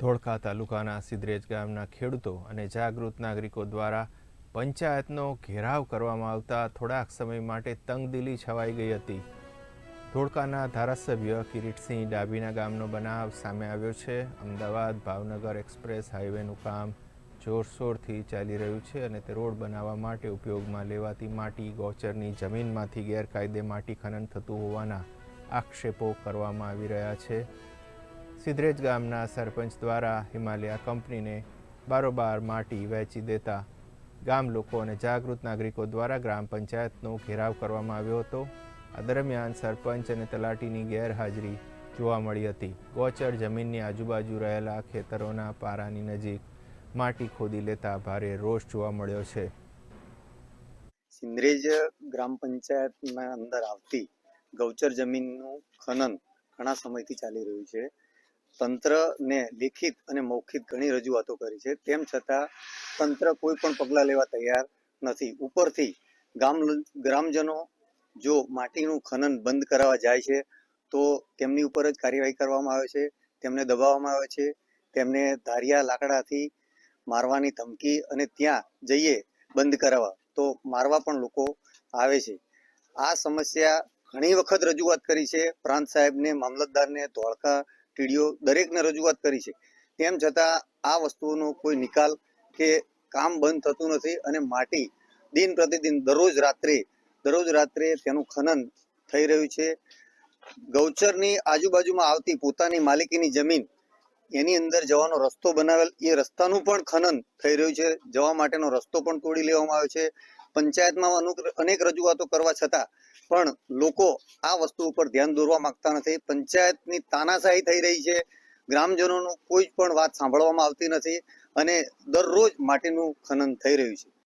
ધોળકા તાલુકાના સિદ્રેજ ગામના ખેડૂતો અને જાગૃત નાગરિકો દ્વારા પંચાયતનો ઘેરાવ કરવામાં આવતા થોડાક સમય માટે તંગદિલી છવાઈ ગઈ હતી. ધોળકાના ધારાસભ્ય કિરીટસિંહ ડાબીના ગામનો બનાવ સામે આવ્યો છે. અમદાવાદ ભાવનગર એક્સપ્રેસ હાઈવેનું કામ જોરશોરથી ચાલી રહ્યું છે અને તે રોડ બનાવવા માટે ઉપયોગમાં લેવાતી માટી, ગોચરની જમીનમાંથી ગેરકાયદે માટી ખનન થતું હોવાના આક્ષેપો કરવામાં આવી રહ્યા છે. સિદ્રેજ ગામના સરપંચ દ્વારા હિમાલયા કંપનીને બારોબાર માટી વહેંચી દેતા ગામ લોકો અને જાગૃત નાગરિકો દ્વારા ગ્રામ પંચાયતનો ઘેરાવ કરવામાં આવ્યો હતો. આ દરમિયાન સરપંચ અને તલાટીની ગેરહાજરી જોવા મળી હતી. ગોચર જમીનની આજુબાજુ રહેલા ખેતરોના પારાની નજીક માટી ખોદી લેતા ભારે રોષ જોવા મળ્યો છે. સિંદરેજ ગ્રામ પંચાયતના અંદર આવતી ગૌચર જમીનનું ખનન ઘણા સમયથી ચાલી રહ્યું છે. તંત્રને લિખિત અને મૌખિક ઘણી રજૂઆતો કરી છે. તેમ છતાં તંત્ર કોઈ પણ પગલાં લેવા તૈયાર નથી. ઉપરથી ગામ ગ્રામજનો જો માટીનું ખનન બંધ કરાવવા જાય છે, તો તેમની ઉપર જ કાર્યવાહી કરવામાં આવે છે, તેમને દબાવવામાં આવે છે, તેમને ધારિયા લાકડાથી મારવાની ધમકી અને ત્યાં જઈએ બંધ કરાવવા. તો મારવા પણ લોકો આવે છે. આ સમસ્યા ઘણી વખત રજૂઆત કરી છે. પ્રાંત સાહેબને, મામલતદારને, ધોળકા ટીડીઓ દરેકને રજૂઆત કરી છે. તેમ છતાં આ વસ્તુઓનો કોઈ નિકાલ કે કામ બંધ થતું નથી અને માટી દિન પ્રતિદિન દરરોજ રાત્રે દરરોજ રાત્રે તેનું ખનન થઈ રહ્યું છે. ગૌચરની આજુબાજુમાં આવતી પોતાની માલિકીની જમીન, એની અંદર જવાનો રસ્તો બનાવેલ, એ રસ્તાનું પણ ખનન થઈ રહ્યું છે. જવા માટેનો રસ્તો પણ તોડી લેવામાં આવ્યો છે. પંચાયતમાં અનુક- રજૂઆતો કરવા છતાં પણ લોકો આ વસ્તુ ઉપર ધ્યાન દોરવા માંગતા નથી. પંચાયતની તાનાશાહી થઈ રહી છે. ગ્રામજનોનું કોઈ પણ વાત સાંભળવામાં આવતી નથી અને દરરોજ માટીનું ખનન થઈ રહ્યું છે.